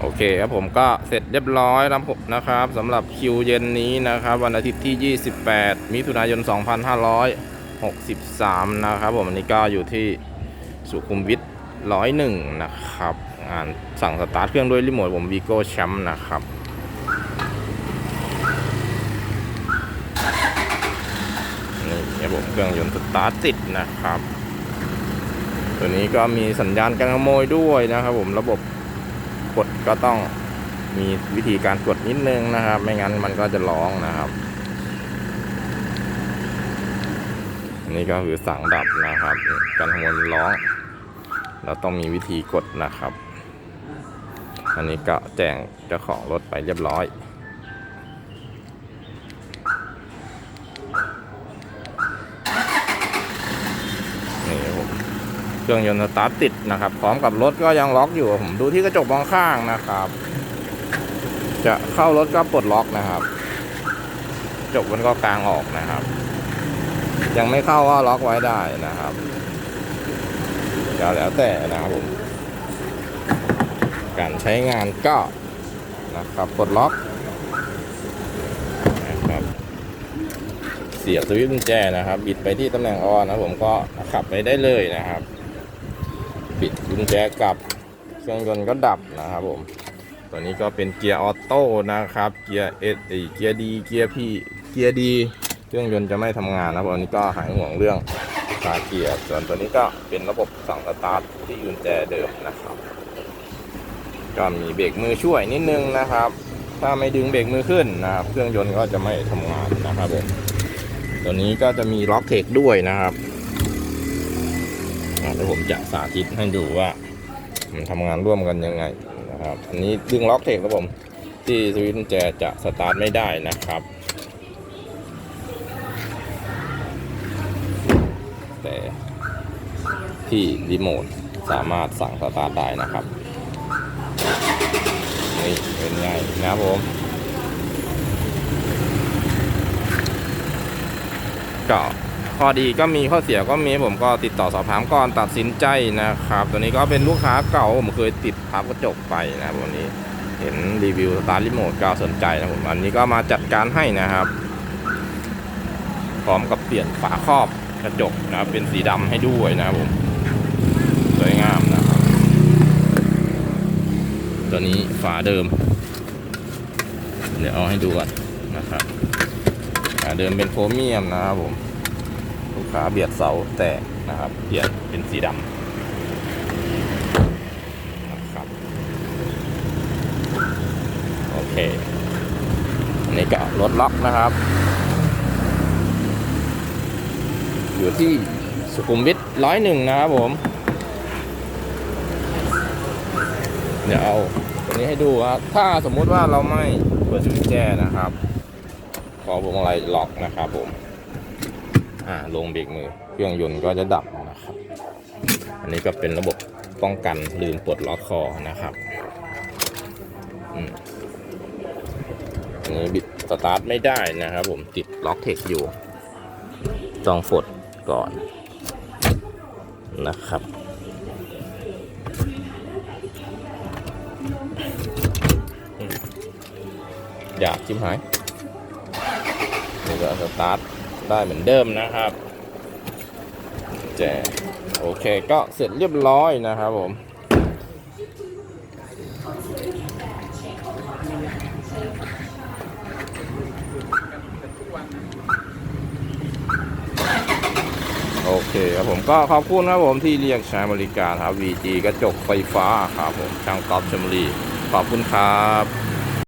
โอเคครับผมก็เสร็จเรียบร้อยแล้วนะครับสำหรับคิวเย็นนี้นะครับ วันอาทิตย์ที่ 28 มิถุนายน 2563 นะครับผมอันนี้ก็อยู่ที่สุขุมวิทร้อยหนึ่งนะครับงานสั่งสตาร์ทเครื่องด้วยรีโมทผมวีโก้แชมป์นะครับนี่ครับผมเครื่องยนต์สตาร์ทติดนะครับ ตัวนี้ก็มีสัญญาณการขโมยด้วยนะครับผมระบบ กดก็ต้องมีวิธีการกดนิดนึงนะครับ ไม่งั้นมันก็จะร้องนะครับอันนี้ก็คือสั่งดับนะครับ การขโมยมันร้อง เราต้องมีวิธีกดนะครับ อันนี้ก็แจ้งเจ้าของรถไปเรียบร้อย นี่ครับผมเครื่องยนต์สตาร์ทติดนะครับ พร้อมกับรถก็ยังล็อกอยู่ผมดูที่กระจกมองข้างนะครับ จะเข้ารถก็ปลดล็อกนะครับกระจกมันก็กลางออกนะครับ ยังไม่เข้าก็ล็อกไว้ได้นะครับก็แล้วแต่นะครับผมการใช้งานก็นะครับปลดล็อกนะครับเสียบสวิตช์กุญแจนะครับ บิดไปที่ตำแหน่งออนนะผมก็ขับไปได้เลยนะครับ บิดกุญแจกลับเครื่องยนต์ก็ดับนะครับผมตัวนี้ก็เป็นเกียร์ออโต้นะครับเกียร์เอสเกียร์ดีเกียร์พีเกียร์ดีเครื่องยนต์จะไม่ทำงานนะครับอันนี้ก็หายห่วงเรื่องตาเกียร์ส่วนตัวนี้ก็เป็นระบบสั่งสตาร์ทที่กุญแจเดิมนะครับ ก็มีเบรกมือช่วยนิดนึงนะครับ ถ้าไม่ดึงเบรกมือขึ้นนะครับ เครื่องยนต์ก็จะไม่ทำงานนะครับผมตัวนี้ก็จะมีล็อกเทคด้วยนะครับ อะเดี๋ยวผมจะสาธิตให้ดูว่ามันทำงานร่วมกันยังไงนะครับ อันนี้ดึงล็อกเทคครับผม ที่สวิตช์กุญแจจะสตาร์ทไม่ได้นะครับ แต่ที่รีโมทสามารถสั่งสตาร์ทได้นะครับนี่เป็นไงนะครับผมก็ ข้อดีก็มีข้อเสียก็มีผมก็ติดต่อสอบถามก่อนตัดสินใจนะครับ ตัวนี้ก็เป็นลูกค้าเก่าผมเคยติดพับกระจกไปนะครับวันนี้เห็นรีวิวสตาร์ทรีโมทก็สนใจนะผมอันนี้ก็มาจัดการให้นะครับ พร้อมกับเปลี่ยนฝาครอบกระจกนะเป็นสีดำให้ด้วยนะครับผมสวยงามนะครับ ตัวนี้ฝาเดิม เดี๋ยวเอาให้ดูก่อนนะครับฝาเดิมเป็นโครเมียมนะครับผม ลูกค้าเบียดเสาแตกนะครับเปลี่ยนเป็นสีดำนะครับโอเคอันนี้ก็รถล็อกนะครับ อยู่ที่สุขุมวิทร้อยหนึ่งนะครับผมเดี๋ยวเอาตัวนี้ให้ดูว่าถ้าสมมุติว่าเราไม่เปิดสวิตช์แจนะครับ ขอพวงมาลัยล็อกนะครับผม อ่าลงเบรกมือ เครื่องยนต์ก็จะดับนะครับ อันนี้ก็เป็นระบบป้องกันลืมปลดล็อกคอนะครับอืมอันนี้บิดสตาร์ทไม่ได้นะครับ ผมติดล็อกเทคอยู่ต้องฝดก่อนนะครับอยากชิมหายนี่ก็สตาร์ท ได้เหมือนเดิมนะครับแจโอเคก็เสร็จเรียบร้อยนะครับผมโอเคครับผมก็ขอบคุณครับผมที่เรียกใช้บริการครับ VG กระจกไฟฟ้าครับผมช่างกอล์ฟชมบุรีขอบคุณครับ